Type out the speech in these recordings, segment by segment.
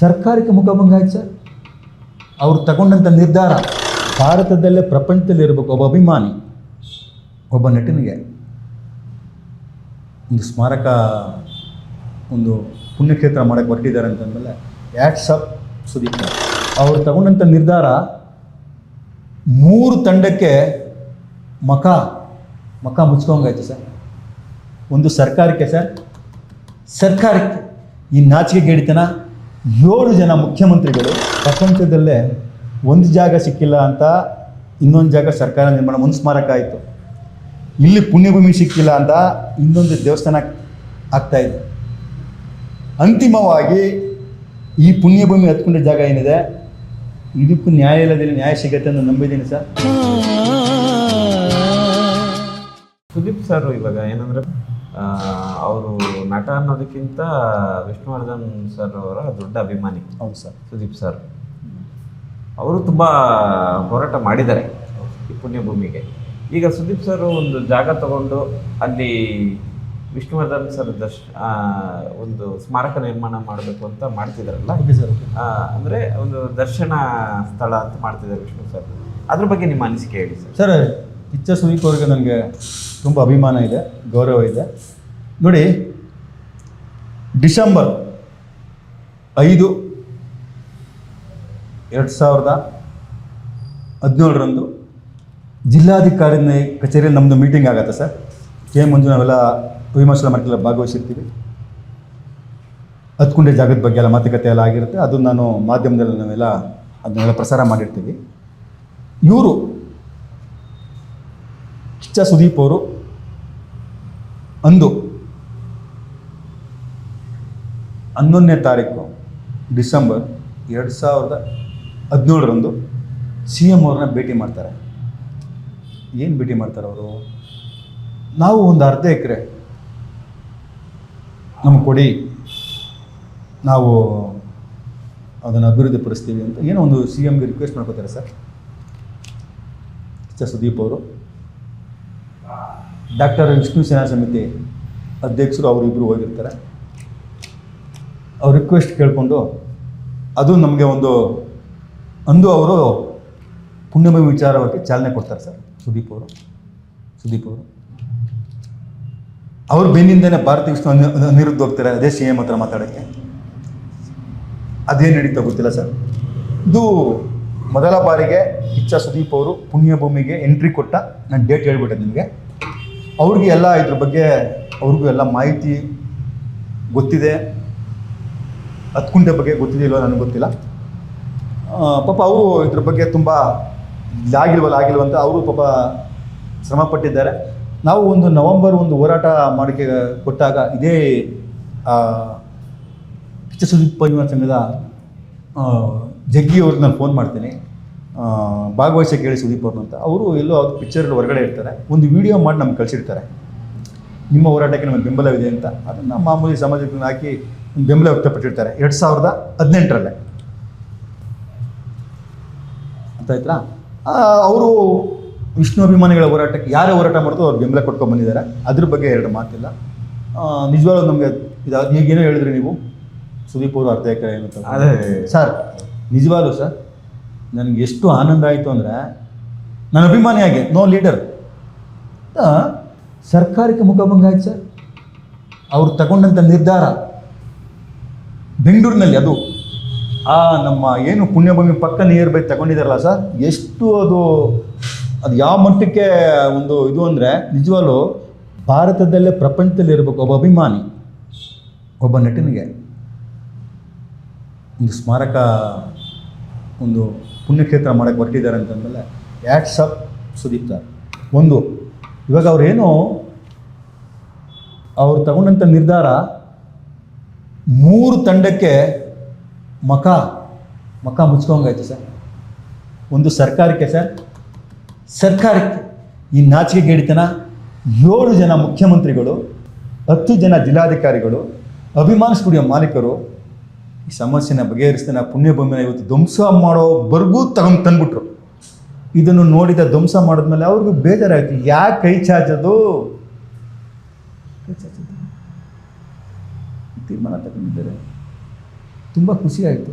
ಸರ್ಕಾರಕ್ಕೆ ಮುಖಭಂಗ ಆಯ್ತು ಸರ್. ಅವ್ರು ತಗೊಂಡಂಥ ನಿರ್ಧಾರ ಭಾರತದಲ್ಲೇ ಪ್ರಪಂಚದಲ್ಲಿ ಇರಬೇಕು, ಒಬ್ಬ ಅಭಿಮಾನಿ, ಒಬ್ಬ ನಟನಿಗೆ. ಒಂದು ಸ್ಮಾರಕ, ಒಂದು ಪುಣ್ಯಕ್ಷೇತ್ರ ಮಾಡೋಕ್ಕೆ ಹೊರಟಿದ್ದಾರೆ ಅಂತಂದಮೇಲೆ ಅಪ್ ಸುದೀಪ್. ಅವ್ರು? ತಗೊಂಡಂಥ ನಿರ್ಧಾರ ಮೂರು ತಂಡಕ್ಕೆ ಮಕ ಮಕ ಮುಚ್ಕೊಂಗಾಯ್ತು ಸರ್. ಒಂದು ಸರ್ಕಾರಕ್ಕೆ ಸರ್. ಸರ್ಕಾರಕ್ಕೆ ಈ ನಾಚಿಕೆಗೇಡಿತನ ಏಳು ಜನ ಮುಖ್ಯಮಂತ್ರಿಗಳು ಪ್ರಪಂಚದಲ್ಲೇ ಒಂದು ಜಾಗ ಸಿಕ್ಕಿಲ್ಲ ಅಂತ ಇನ್ನೊಂದು ಜಾಗ ಸರ್ಕಾರ ನಿರ್ಮಾಣ ಒಂದು ಸ್ಮಾರಕ ಆಯಿತು. ಇಲ್ಲಿ ಪುಣ್ಯಭೂಮಿ ಸಿಕ್ಕಿಲ್ಲ ಅಂತ ಇನ್ನೊಂದು ದೇವಸ್ಥಾನ ಆಗ್ತಾ ಇದೆ. ಅಂತಿಮವಾಗಿ ಈ ಪುಣ್ಯಭೂಮಿ ಹತ್ಕೊಂಡ ಜಾಗ ಏನಿದೆ? ಇದಕ್ಕೂ ನ್ಯಾಯಾಲಯದಲ್ಲಿ ನ್ಯಾಯ ಸಿಗತ್ತೆ ಅಂತ ನಂಬಿದ್ದೀನಿ ಸರ್. ಸುದೀಪ್ ಸರ್ ಇವಾಗ ಏನಂದ್ರೆ ಅವರು ನಟ ಅನ್ನೋದಕ್ಕಿಂತ ವಿಷ್ಣುವರ್ಧನ್ ಸರ್ ಅವರ ದೊಡ್ಡ ಅಭಿಮಾನಿ. ಹೌದು ಸರ್. ಸುದೀಪ್ ಸರ್. ಅವರು ತುಂಬ ಹೋರಾಟ ಮಾಡಿದ್ದಾರೆ ಈ ಪುಣ್ಯಭೂಮಿಗೆ. ಈಗ ಸುದೀಪ್ ಸರ್ ಒಂದು ಜಾಗ ತಗೊಂಡು ಅಲ್ಲಿ ವಿಷ್ಣುವರ್ಧನ್ ಸರ್ ದರ್ಶ ಒಂದು ಸ್ಮಾರಕ ನಿರ್ಮಾಣ ಮಾಡಬೇಕು ಅಂತ ಮಾಡ್ತಿದ್ದಾರಲ್ಲ ಅಂದರೆ ಸರ್ ಅಂದ್ರೆ ಒಂದು ದರ್ಶನ ಸ್ಥಳ ಅಂತ ಮಾಡ್ತಿದ್ದಾರೆ ವಿಷ್ಣು ಸರ್. ಅದ್ರ ಬಗ್ಗೆ ನಿಮ್ಮ ಅನಿಸಿಕೆ ಹೇಳಿ ಸರ್. ಸರ್ ಕಿಚ್ಚ ಅವ್ರಿಗೆ ನನಗೆ ತುಂಬ ಅಭಿಮಾನ ಇದೆ, ಗೌರವ ಇದೆ. ನೋಡಿ, ಡಿಸೆಂಬರ್ ಐದು ಎರಡು ಸಾವಿರದ ಹದಿನೇಳರಂದು ಜಿಲ್ಲಾಧಿಕಾರಿ ಕಚೇರಿಯಲ್ಲಿ ನಮ್ಮದು ಮೀಟಿಂಗ್ ಆಗತ್ತೆ ಸರ್. ಕೆ ಮಂಜು ನಾವೆಲ್ಲ ವಿಮರ್ಶನ ಮಾಡ್ಕೆಲ್ಲ ಭಾಗವಹಿಸಿರ್ತೀವಿ. ಹತ್ಕೊಂಡೆ ಜಾಗದ ಬಗ್ಗೆ ಎಲ್ಲ ಮಾತುಕತೆ ಎಲ್ಲ ಆಗಿರುತ್ತೆ. ಅದು ನಾನು ಮಾಧ್ಯಮದಲ್ಲಿ ನಾವೆಲ್ಲ ಅದನ್ನೆಲ್ಲ ಪ್ರಸಾರ ಮಾಡಿರ್ತೀವಿ. ಇವರು ಕಿಚ್ಚ ಸುದೀಪ್ ಅವರು ಅಂದು ಹನ್ನೊಂದನೇ ತಾರೀಕು ಡಿಸೆಂಬರ್ ಎರಡು ಸಾವಿರದ ಹದಿನೇಳರಂದು ಸಿ ಎಂ ಅವ್ರನ್ನ ಭೇಟಿ ಮಾಡ್ತಾರೆ. ಏನು ಭೇಟಿ ಮಾಡ್ತಾರೆ ಅವರು? ನಾವು ಒಂದು ಅರ್ಧ ಎಕರೆ ನಮ್ಮ ಕೊಡಿ, ನಾವು ಅದನ್ನು ಅಭಿವೃದ್ಧಿ ಪಡಿಸ್ತೀವಿ ಅಂತ ಏನೋ ಒಂದು ಸಿ ಎಮ್ಗೆ ರಿಕ್ವೆಸ್ಟ್ ಮಾಡ್ಕೋತಾರೆ ಸರ್. ಕಿಚ್ಚ ಸುದೀಪ್ ಅವರು. ಡಾಕ್ಟರ್ ವಿಷ್ಣು ಸೇನಾ ಸಮಿತಿ ಅಧ್ಯಕ್ಷರು ಅವರಿಬ್ಬರು ಹೋಗಿರ್ತಾರೆ. ಅವ್ರ ರಿಕ್ವೆಸ್ಟ್ ಕೇಳಿಕೊಂಡು, ಅದು ನಮಗೆ ಒಂದು, ಅಂದು ಅವರು ಪುಣ್ಯಮಯ ವಿಚಾರವಾಗಿ ಚಾಲನೆ ಕೊಡ್ತಾರೆ ಸರ್, ಸುದೀಪ್ ಅವರು. ಸುದೀಪ್ ಅವರು. ಅವ್ರ ಬೆನ್ನಿಂದನೇ ಭಾರತ ವಿಷ್ಣು ಅನಿ- ಅನಿರುದ್ಧ ಹೋಗ್ತಾರೆ, ಅದೇ ಸಿ ಎಂ ಹತ್ರ ಮಾತಾಡೋಕ್ಕೆ. ಅದೇನು ನಡೀತಾ ಗೊತ್ತಿಲ್ಲ ಸರ್. ಇದು ಮೊದಲ ಬಾರಿಗೆ ಇಚ್ಛಾ ಸುದೀಪ್ ಅವರು ಪುಣ್ಯಭೂಮಿಗೆ ಎಂಟ್ರಿ ಕೊಟ್ಟ, ನಾನು ಡೇಟ್ ಹೇಳ್ಬಿಟ್ಟೆ ನಿಮಗೆ. ಅವ್ರಿಗೆ ಎಲ್ಲ ಇದ್ರ ಬಗ್ಗೆ ಅವ್ರಿಗೂ ಎಲ್ಲ ಮಾಹಿತಿ ಗೊತ್ತಿದೆ. ಹತ್ಕುಂಟೆ ಬಗ್ಗೆ ಗೊತ್ತಿದೆ ಇಲ್ಲ ನನಗೆ ಗೊತ್ತಿಲ್ಲ. ಪಾಪ ಅವರು ಇದ್ರ ಬಗ್ಗೆ ತುಂಬ ಆಗಿಲ್ವಲ್ಲ, ಆಗಿಲ್ವ ಅಂತ ಅವರು ಪಾಪ ಶ್ರಮ ಪಟ್ಟಿದ್ದಾರೆ ನಾವು ಒಂದು ನವಂಬರ್ ಒಂದು ಹೋರಾಟ ಮಾಡಿಕೆ ಕೊಟ್ಟಾಗ ಇದೇ ಕಿಚ್ಚ ಸುದೀಪ್ ಪರಿವಾರ ಸಂಘದ ಜಗ್ಗಿ ಅವ್ರಿಗೆ ನಾನು ಫೋನ್ ಮಾಡ್ತೀನಿ. ಆ, ಕೇಳಿ ಸುದೀಪ್ ಅವ್ರನ್ನ ಅಂತ. ಅವರು ಎಲ್ಲೋ ಅವ್ರ ಪಿಕ್ಚರಲ್ಲಿ ಹೊರಗಡೆ ಇರ್ತಾರೆ. ಒಂದು ವಿಡಿಯೋ ಮಾಡಿ ನಮ್ಗೆ ಕಳಿಸಿರ್ತಾರೆ. ನಿಮ್ಮ ಹೋರಾಟಕ್ಕೆ ನಮಗೆ ಬೆಂಬಲವಿದೆ ಅಂತ. ಅದನ್ನು ಮಾಮೂಲಿ ಸಮಾಜಕ್ಕೆ ಹಾಕಿ ಬೆಂಬಲ ವ್ಯಕ್ತಪಟ್ಟಿರ್ತಾರೆ ಎರಡು ಸಾವಿರದ ಹದಿನೆಂಟರಲ್ಲೇ. ಅರ್ಥ ಆಯ್ತಾ? ಅವರು ವಿಷ್ಣು ಅಭಿಮಾನಿಗಳ ಹೋರಾಟಕ್ಕೆ ಯಾರೇ ಹೋರಾಟ ಮಾಡಿದ್ರು ಅವ್ರು ಬೆಂಬಲ ಕೊಟ್ಕೊಂಡು ಬಂದಿದ್ದಾರೆ. ಅದ್ರ ಬಗ್ಗೆ ಎರಡು ಮಾತಿಲ್ಲ. ನಿಜವಾಗ್ಲೂ ನಮಗೆ ಇದು ಈಗೇನೋ ಹೇಳಿದ್ರಿ ನೀವು? ಸುದೀಪ್ ಅವರು ಅರ್ಧ ಎಕರೆ ಏನು ಅದೇ. ಸರ್ ನಿಜವಾಗ್ಲೂ ಸರ್ ನನಗೆ ಎಷ್ಟು ಆನಂದ ಆಯಿತು ಅಂದರೆ ನನ್ನ ಅಭಿಮಾನಿಯಾಗಿ ನೋ ಲೀಡರ್ ಸರ್ಕಾರಕ್ಕೆ ಮುಖಭಂಗ ಆಯ್ತು ಸರ್. ಅವ್ರು ತಗೊಂಡಂಥ ನಿರ್ಧಾರ ಬೆಂಗಳೂರಿನಲ್ಲಿ ಅದು. ಆ, ನಮ್ಮ ಏನು ಪುಣ್ಯಭೂಮಿ ಪಕ್ಕ ನಿಯರ್ ಬೈ ತಗೊಂಡಿದ್ದಾರಲ್ಲ ಸರ್, ಎಷ್ಟು ಅದು ಅದು ಯಾವ ಮಟ್ಟಕ್ಕೆ ಒಂದು ಇದು ಅಂದರೆ, ನಿಜವಾಗ್ಲೂ ಭಾರತದಲ್ಲೇ ಪ್ರಪಂಚದಲ್ಲಿ ಇರಬೇಕು, ಒಬ್ಬ ಅಭಿಮಾನಿ, ಒಬ್ಬ ನಟನಿಗೆ. ಒಂದು ಸ್ಮಾರಕ ಒಂದು ಪುಣ್ಯಕ್ಷೇತ್ರ ಮಾಡೋಕ್ಕೆ ಹೊರಟಿದ್ದಾರೆ ಅಂತಂದಮೇಲೆ ಯಾಟ್ಸ್ ಅಪ್ ಸುದೀಪ್ ಸರ್. ಒಂದು, ಇವಾಗ ಅವ್ರೇನು ಅವ್ರು ತಗೊಂಡಂಥ ನಿರ್ಧಾರ ಮೂರು ತಂಡಕ್ಕೆ ಮಕ ಮಕ ಮುಚ್ಕೊಂಗಾಯ್ತು ಸರ್. ಒಂದು ಸರ್ಕಾರಕ್ಕೆ ಸರ್. ಸರ್ಕಾರಕ್ಕೆ ಈ ನಾಚಿಕೆ ಗೇಡಿತನ ಏಳು ಜನ ಮುಖ್ಯಮಂತ್ರಿಗಳು, ಹತ್ತು ಜನ ಜಿಲ್ಲಾಧಿಕಾರಿಗಳು, ಅಭಿಮಾನ ಸ್ಟುಡಿಯೋ ಮಾಲೀಕರು ಈ ಸಮಸ್ಯೆನ ಬಗೆಹರಿಸ್ತಾನೆ ಪುಣ್ಯಭೂಮಿನ ಇವತ್ತು ಧ್ವಂಸ ಮಾಡೋ ಬರ್ಗೂ ತಗೊಂಡು ತಂದ್ಬಿಟ್ರು. ಇದನ್ನು ನೋಡಿದ ಧ್ವಂಸ ಮಾಡಿದ್ಮೇಲೆ ಅವ್ರಿಗೂ ಬೇಜಾರಾಯ್ತು ಯಾಕೆ ಕೈ ಚಾಚೋದು? ಕೈ ಚಾಚೋದು. ತೀರ್ಮಾನ ತಗೊಂಡಿದ್ದಾರೆ. ತುಂಬ ಖುಷಿಯಾಯಿತು.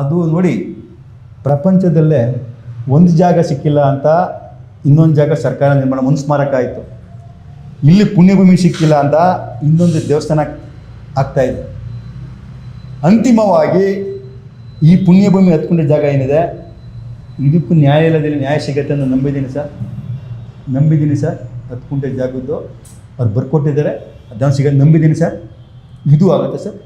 ಅದು ನೋಡಿ, ಪ್ರಪಂಚದಲ್ಲೇ ಒಂದು ಜಾಗ ಸಿಕ್ಕಿಲ್ಲ ಅಂತ ಇನ್ನೊಂದು ಜಾಗ ಸರ್ಕಾರ ನಿರ್ಮಾಣ ಒಂದು ಸ್ಮಾರಕ ಆಯಿತು ಇಲ್ಲಿ ಪುಣ್ಯಭೂಮಿ ಸಿಕ್ಕಿಲ್ಲ ಅಂತ ಇನ್ನೊಂದು ದೇವಸ್ಥಾನ ಆಗ್ತಾಯಿದೆ ಅಂತಿಮವಾಗಿ ಈ ಪುಣ್ಯಭೂಮಿ ಹತ್ಕೊಂಡ ಜಾಗ ಏನಿದೆ? ಇದಕ್ಕೂ ನ್ಯಾಯಾಲಯದಲ್ಲಿ ನ್ಯಾಯ ಸಿಗತ್ತೆ ಅಂತ ನಂಬಿದ್ದೀನಿ ಸರ್. ನಂಬಿದ್ದೀನಿ ಸರ್. ಹತ್ಕೊಂಡ ಜಾಗದ್ದು ಅವ್ರು ಬರ್ಕೊಟ್ಟಿದ್ದಾರೆ. ಅದನ್ನು ಸಿಗೋದು ನಂಬಿದ್ದೀನಿ ಸರ್. ಇದು ಆಗುತ್ತೆ ಸರ್.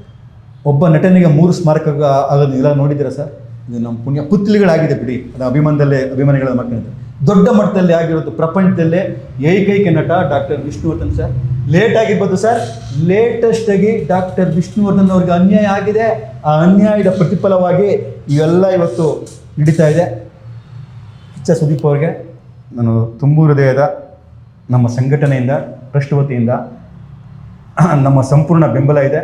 ಒಬ್ಬ ನಟನಿಗೆ ಮೂರು ಸ್ಮಾರಕ ಆಗೋದು ಇಲ್ಲ, ನೋಡಿದ್ದೀರಾ ಸರ್? ಇದು ನಮ್ಮ ಪುಣ್ಯ ಪುತ್ಲಿಗಳಾಗಿದೆ ಬಿಡಿ. ಅದು ಅಭಿಮಾನದಲ್ಲೇ, ಅಭಿಮಾನಿಗಳ ಮಕ್ಕಳಿಂದ ದೊಡ್ಡ ಮಟ್ಟದಲ್ಲಿ ಆಗಿರೋದು ಪ್ರಪಂಚದಲ್ಲೇ ಏಕೈಕ ನಟ ಡಾಕ್ಟರ್ ವಿಷ್ಣುವರ್ಧನ್ ಸರ್. ಲೇಟ್ ಆಗಿರ್ಬೋದು ಸರ್ ಲೇಟೆಸ್ಟ್ ಆಗಿ ಡಾಕ್ಟರ್ ವಿಷ್ಣುವರ್ಧನ್ ಅವ್ರಿಗೆ ಅನ್ಯಾಯ ಆಗಿದೆ. ಆ ಅನ್ಯಾಯದ ಪ್ರತಿಫಲವಾಗಿ ಇವೆಲ್ಲ ಇವತ್ತು ನಡೀತಾ ಇದೆ. ಕಿಚ್ಚ ಸುದೀಪ್ ಅವ್ರಿಗೆ, ನಾನು ತುಂಬು ಹೃದಯದ ನಮ್ಮ ಸಂಘಟನೆಯಿಂದ ಟ್ರಸ್ಟ್ ವತಿಯಿಂದ ನಮ್ಮ ಸಂಪೂರ್ಣ ಬೆಂಬಲ ಇದೆ.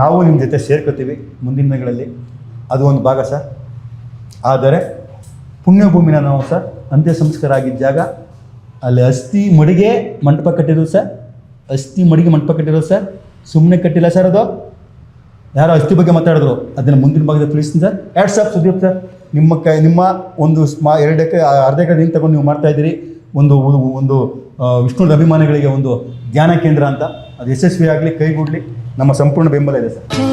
ನಾವು ನಿಮ್ಮ ಜೊತೆ ಸೇರ್ಕೋತೀವಿ ಮುಂದಿನ ದಿನಗಳಲ್ಲಿ. ಅದು ಒಂದು ಭಾಗ ಸರ್ ಆದರೆ ಪುಣ್ಯಭೂಮಿನ ನಾವು ಸರ್ ಅಂತ್ಯ ಸಂಸ್ಕಾರ ಆಗಿದ್ದ ಜಾಗ, ಅಲ್ಲಿ ಅಸ್ಥಿ ಮಡಿಗೆ ಮಂಟಪ ಕಟ್ಟಿದ್ರು ಸರ್ ಅಸ್ಥಿ ಮಡಿಗೆ ಮಂಟಪ ಕಟ್ಟಿರೋದು ಸರ್? ಸುಮ್ಮನೆ ಕಟ್ಟಿಲ್ಲ ಸರ್ ಅದು. ಯಾರೋ ಅಸ್ಥಿ ಬಗ್ಗೆ ಮಾತಾಡಿದ್ರು. ಅದನ್ನು ಮುಂದಿನ ಭಾಗದಲ್ಲಿ ತಿಳಿಸ್ತೀನಿ ಸರ್. ಎರಡು ಸಾವಿರ ಸುದೀಪ್ ಸರ್, ನಿಮ್ಮ ಕೈ, ನಿಮ್ಮ ಒಂದು ಸ್ಮಾ, ಎರಡು ಎಕರೆ, ಅರ್ಧ ಎಕರೆ ನೀನು ತಗೊಂಡು ನೀವು ಮಾಡ್ತಾ ಇದ್ದೀರಿ. ಒಂದು, ಒಂದು- ವಿಷ್ಣು ಅಭಿಮಾನಿಗಳಿಗೆ ಒಂದು ಧ್ಯಾನ ಕೇಂದ್ರ ಅಂತ. ಅದು ಯಶಸ್ವಿ ಆಗಲಿ ಕೈಗೂಡಲಿ. ನಮ್ಮ ಸಂಪೂರ್ಣ ಬೆಂಬಲ ಇದೆ ಸರ್.